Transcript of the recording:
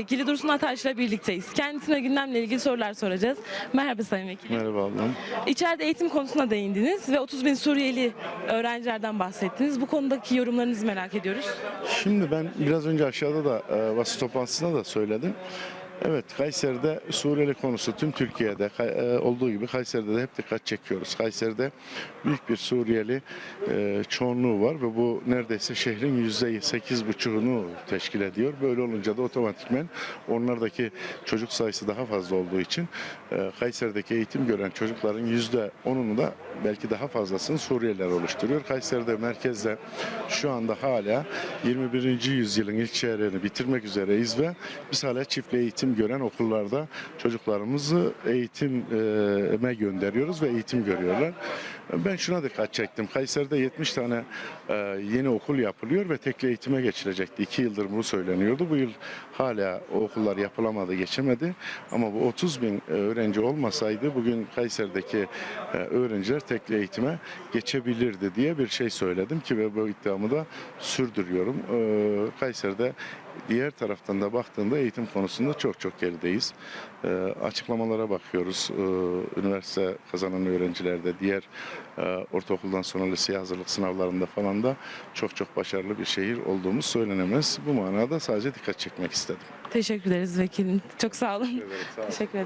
Vekili Dursun Ataş'la birlikteyiz. Kendisine gündemle ilgili sorular soracağız. Merhaba Sayın Vekilim. Merhaba ablam. İçeride eğitim konusuna değindiniz ve 30 bin Suriyeli öğrencilerden bahsettiniz. Bu konudaki yorumlarınızı merak ediyoruz. Şimdi ben biraz önce aşağıda da e, basın toplantısında da söyledim. Evet Kayseri'de Suriyeli konusu tüm Türkiye'de e, olduğu gibi Kayseri'de de hep dikkat çekiyoruz. Kayseri'de büyük bir Suriyeli e, çoğunluğu var ve bu neredeyse şehrin yüzde sekiz buçuğunu teşkil ediyor. Böyle olunca da otomatikmen onlardaki çocuk sayısı daha fazla olduğu için e, Kayseri'deki eğitim gören çocukların yüzde onunu da belki daha fazlasını Suriyeliler oluşturuyor. Kayseri'de merkezde şu anda hala 21. yüzyılın ilk çeyreğini bitirmek üzereyiz ve biz hala çiftli eğitim gören okullarda çocuklarımızı eğitime gönderiyoruz ve eğitim görüyorlar. Ben şuna dikkat çektim. Kayseri'de 70 tane e, yeni okul yapılıyor ve tekli eğitime geçilecekti. İki yıldır bu söyleniyordu. Bu yıl hala okullar yapılamadı, geçemedi. Ama bu 30 bin e, öğrenci olmasaydı bugün Kayseri'deki e, öğrenciler tekli eğitime geçebilirdi diye bir şey söyledim ki ve bu iddiamı da sürdürüyorum. Kayseri'de diğer taraftan da baktığında eğitim konusunda çok çok gerideyiz. E, açıklamalara bakıyoruz. E, üniversite kazanan öğrencilerde, diğer e, ortaokuldan sonra liseye hazırlık sınavlarında falan da çok çok başarılı bir şehir olduğumuz söylenemez. Bu manada sadece dikkat çekmek istedim. Teşekkür ederiz vekilim. Çok sağ olun. Evet, sağ olun. Teşekkür ederim.